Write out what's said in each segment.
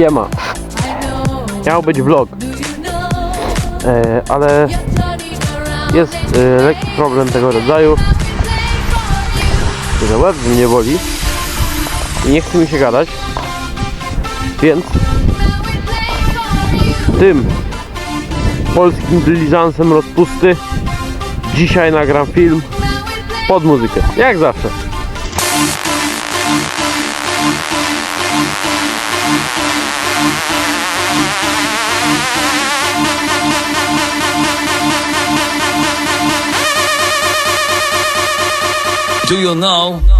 Siema. Miał być vlog, e, ale jest e, lekki problem tego rodzaju, że łeb mnie boli i nie chce mi się gadać, więc tym polskim dyliżansem rozpusty dzisiaj nagram film pod muzykę, jak zawsze. Do you know?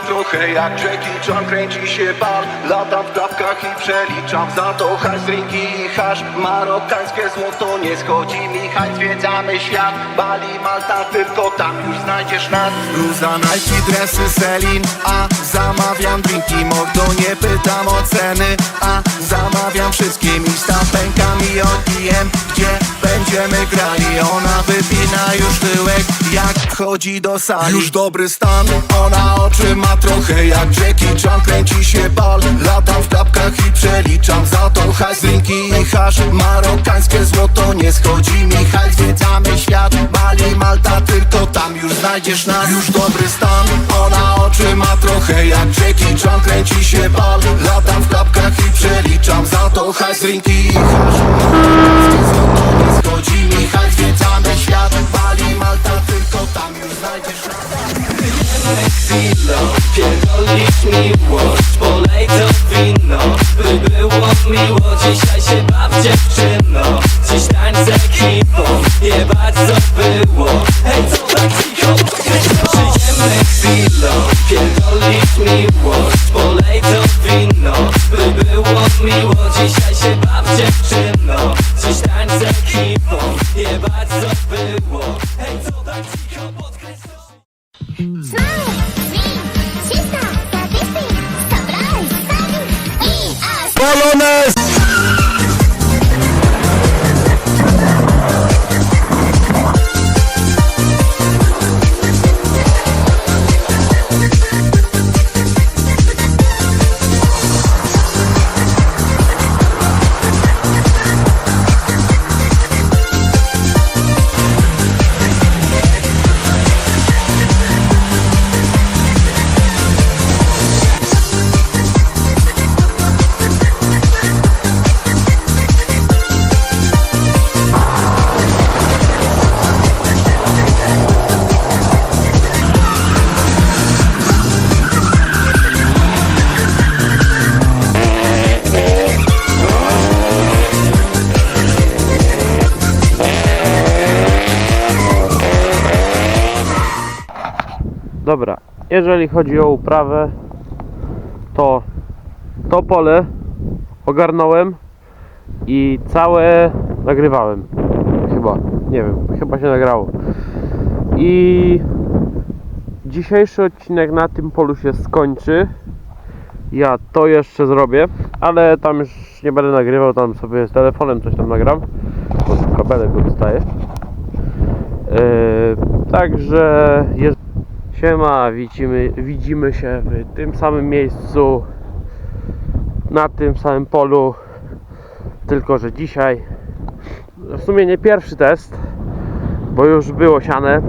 Trochę jak Jackie Chan Kręci się bal, latam w klapkach i przeliczam Za to hajs, drinki i hasz Marokańskie złoto nie schodzi mi hajs Zwiedzamy świat, Bali, Malta Tylko tam już znajdziesz nas. Bluza, Nike, dresy, Selin A zamawiam drinki, mordo Nie pytam o ceny A zamawiam wszystkim I pękam i odbijem Gdzie będziemy grali. Ona wypina już tyłek Jak chodzi do sali. Już dobry stan Ona oczy ma trochę jak Jackie Chan. Kręci się bal Latam w klapkach i przeliczam. Za to hajs, drinki i hasz. Marokańskie złoto nie schodzi. Mi hajs Zwiedzamy świat Bali, Malta Tylko tam już znajdziesz nas. Już dobry stan Ona oczy ma trochę jak Jackie Chan Kręci się bal Latam w klapkach i przeliczam Za to hajs, drinki i hasz. Schodzi mi hajs Zwiedzamy świat. Bali, Malta Tylko tam już znajdziesz nas. Chwilą Pierdolisz miłość, polej to wino Z ekipą, jebać co Dobra, jeżeli chodzi o uprawę, to to pole ogarnąłem i całe nagrywałem. Chyba, nie wiem, chyba się nagrało. I dzisiejszy odcinek na tym polu się skończy. Ja to jeszcze zrobię, ale tam już nie będę nagrywał, tam sobie z telefonem coś tam nagram. Bo kabelek go dostaję. Yy, także jest... siema, widzimy, widzimy się w tym samym miejscu, na tym samym polu, tylko że dzisiaj w sumie nie pierwszy test, bo już było siane,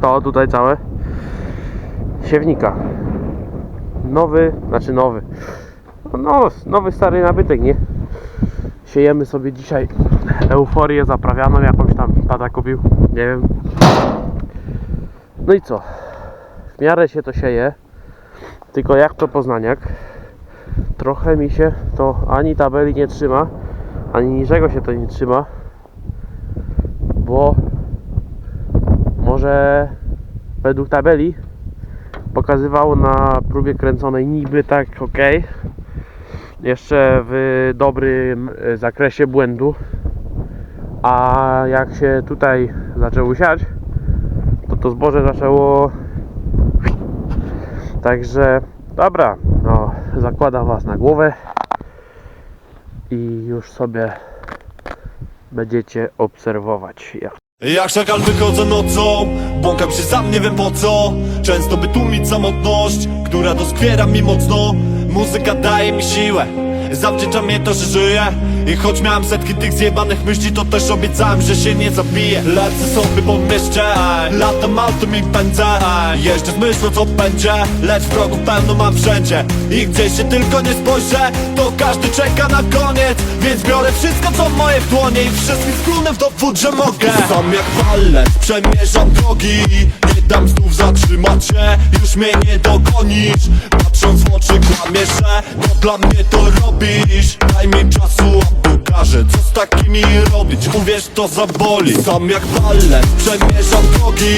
to tutaj całe, siewnika. Nowy, znaczy nowy, no nowy stary nabytek, nie? Siejemy sobie dzisiaj euforię zaprawianą, jakąś tam tata kupił, nie wiem. No i co? W miarę się to sieje, tylko jak to poznaniak, trochę mi się to ani tabeli nie trzyma, ani niczego się to nie trzyma, bo może według tabeli pokazywało na próbie kręconej niby tak ok, jeszcze w dobrym e, zakresie błędu, a jak się tutaj zaczęło siać, to to zboże zaczęło Także dobra, no zakładam was na głowę i już sobie będziecie obserwować jak Jak szakal wychodzę nocą, błąkam się sam nie wiem po co. Często by tłumić samotność, która doskwiera mi mocno. Muzyka daje mi siłę, zawdzięcza mnie to, że żyję. I choć miałem setki tych zjebanych myśli, to też obiecałem, że się nie zabiję. Lecę sobie po mieście, latam autem i pędzę Jeżdżę z myślą co będzie, lecz wrogów pełno mam wszędzie. I gdzieś się tylko nie spojrzę, to każdy czeka na koniec. Więc biorę wszystko co moje w dłonie. I wszystkim splunę w dowód, że mogę. Sam jak walec, przemierzam drogi. Nie dam znów zatrzymać się, już mnie nie dogonisz Patrząc w oczy kłamiesz, że to dla mnie to robisz. Daj mi czasu, co z takimi robić? Uwierz to zaboli. Sam jak walec, przemierzam drogi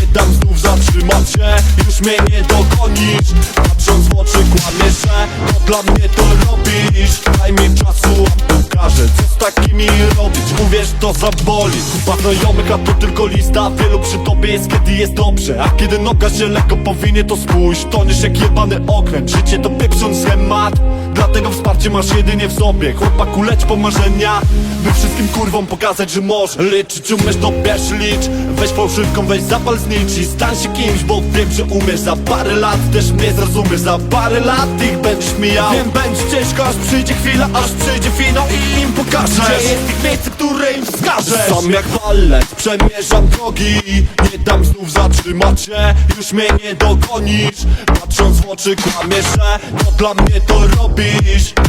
Nie dam znów zatrzymać się, już mnie nie dogonisz. Patrząc w oczy kłamiesz, że to dla mnie to robisz. Daj mi czasu, a pokażę co z takimi robić? Uwierz to zaboli. Kupa znajomych, a to tylko lista. Wielu przy tobie jest kiedy jest dobrze. A kiedy noga się lekko powinie to spójrz Toniesz jak jebany okręt. Życie to pieprzony schemat Dlatego wsparcie masz jedynie w sobie. Chłopaku leć po marzenia. By wszystkim kurwom pokazać, że możesz Liczyć. Umiesz to bierz licz. Weź fałszywką, weź zapal znicz I stań się kimś, bo wiem, że umiesz. Za parę lat też mnie zrozumiesz. Za parę lat ich będziesz mijał. Wiem, będzie ciężko, aż przyjdzie chwila Aż przyjdzie finał i im pokażesz. Gdzie jest ich miejsce, które im wskażesz? Sam jak walec, przemierzam drogi Nie dam znów zatrzymać się. Już mnie nie dogonisz. Patrząc w oczy kłamiesz, że To dla mnie to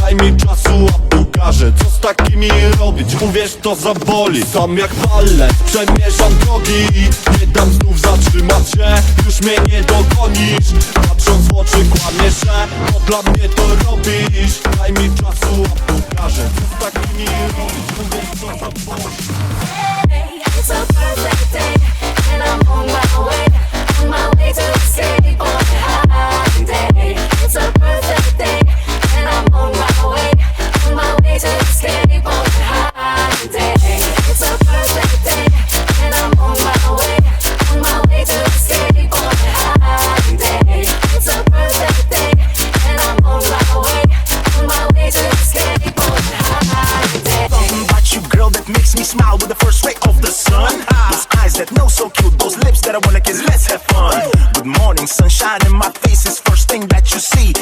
Daj mi czasu, a pokażę Co z takimi robić. Uwierz to zaboli. Sam jak walec, przemierzam drogi. Nie dam znów zatrzymać się Już mnie nie dogonisz. Patrząc w oczy kłamiesz, że To dla mnie to robisz. Daj mi czasu, a pokażę Co z takimi robić. Uwierz to zaboli Sunshine in my face is first thing that you see.